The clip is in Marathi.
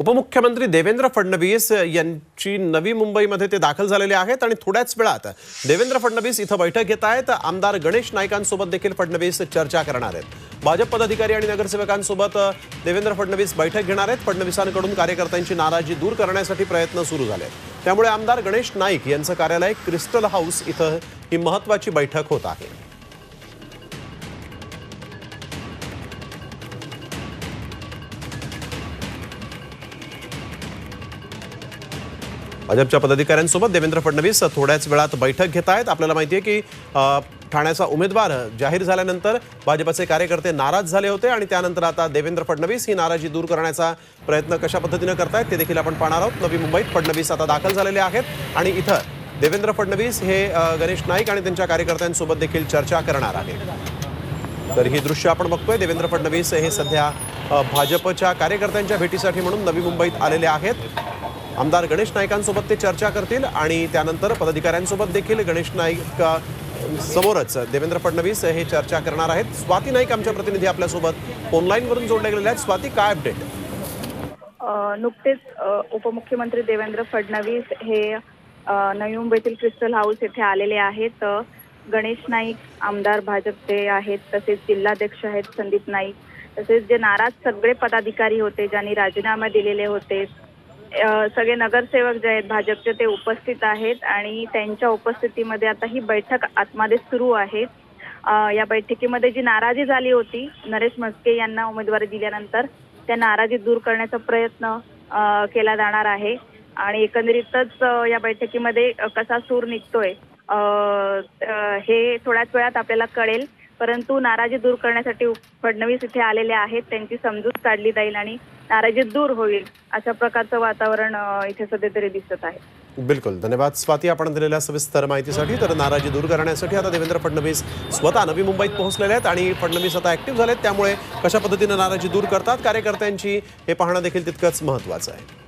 उपमुख्यमंत्री देवेंद्र फडणवीस यांची नवी मुंबईमध्ये ते दाखल झालेले आहेत आणि थोड्याच वेळात देवेंद्र फडणवीस इथं बैठक घेत आहेत. आमदार गणेश नाईकांसोबत देखील फडणवीस चर्चा करणार आहेत. भाजप पदाधिकारी आणि नगरसेवकांसोबत देवेंद्र फडणवीस बैठक घेणार आहेत. फडणवीसांकडून कार्यकर्त्यांची नाराजी दूर करण्यासाठी प्रयत्न सुरू झाले आहेत. त्यामुळे आमदार गणेश नाईक यांचं कार्यालय क्रिस्टल हाऊस इथं ही महत्वाची बैठक होत आहे. भाजपच्या पदाधिकाऱ्यांसोबत देवेंद्र फडणवीस थोड्याच वेळात बैठक घेत आहेत. आपल्याला माहिती आहे की ठाण्याचा उमेदवार जाहीर झाल्यानंतर भाजपचे कार्यकर्ते नाराज झाले होते आणि त्यानंतर आता देवेंद्र फडणवीस ही नाराजी दूर करण्याचा प्रयत्न कशा पद्धतीनं करतायत ते देखील आपण पाहणार आहोत. नवी मुंबईत फडणवीस आता दाखल झालेले आहेत आणि इथं देवेंद्र फडणवीस हे गणेश नाईक आणि त्यांच्या कार्यकर्त्यांसोबत देखील चर्चा करणार आहेत. तर ही दृश्य आपण बघतोय. देवेंद्र फडणवीस हे सध्या भाजपच्या कार्यकर्त्यांच्या भेटीसाठी म्हणून नवी मुंबईत आलेले आहेत. आमदार गणेश नाईकांसोबत ते चर्चा करतील आणि त्यानंतर पदाधिकाऱ्यांसोबत देखील गणेश नाईक समोरच देवेंद्र फडणवीस हे चर्चा करणार आहेत. स्वाती नाईक आमच्या प्रतिनिधी आपल्यासोबत ऑनलाईनवरून जोडले गेलेल्या आहेत. स्वाती काय अपडेट? नुकतेच उपमुख्यमंत्री देवेंद्र फडणवीस हे नवी मुंबईतील क्रिस्टल हाऊस येथे आलेले आहेत. गणेश नाईक आमदार भाजपचे आहेत तसेच जिल्हाध्यक्ष आहेत संदीप नाईक. तसेच जे नाराज सगळे पदाधिकारी होते ज्यांनी राजीनामे दिलेले होते सगळे नगरसेवक जे आहेत भाजपचे ते उपस्थित आहेत आणि त्यांच्या उपस्थितीमध्ये आता ही बैठक आतमध्ये सुरू आहे. या बैठकीमध्ये जी नाराजी झाली होती नरेश म्हस्के यांना उमेदवारी दिल्यानंतर त्या नाराजी दूर करण्याचा प्रयत्न केला जाणार आहे. आणि एकंदरीतच या बैठकीमध्ये कसा सूर निघतोय हे थोड्याच वेळात आपल्याला कळेल. परंतु नाराजी दूर करण्यासाठी फडणवीस इथे आलेले आहेत. त्यांची समजूत काढली जाईल आणि नाराजी दूर होईल अशा प्रकारचं वातावरण इथे सध्या तरी दिसत आहे. बिलकुल. धन्यवाद स्वाती आपण दिलेल्या सविस्तर माहितीसाठी. तर नाराजी दूर करण्यासाठी आता देवेंद्र फडणवीस स्वतः नवी मुंबईत पोहोचलेले आहेत आणि फडणवीस आता ऍक्टिव्ह झालेत. त्यामुळे कशा पद्धतीनं नाराजी दूर करतात? कार्यकर्त्यांची हे पाहणं देखील तितकंच महत्त्वाचं आहे.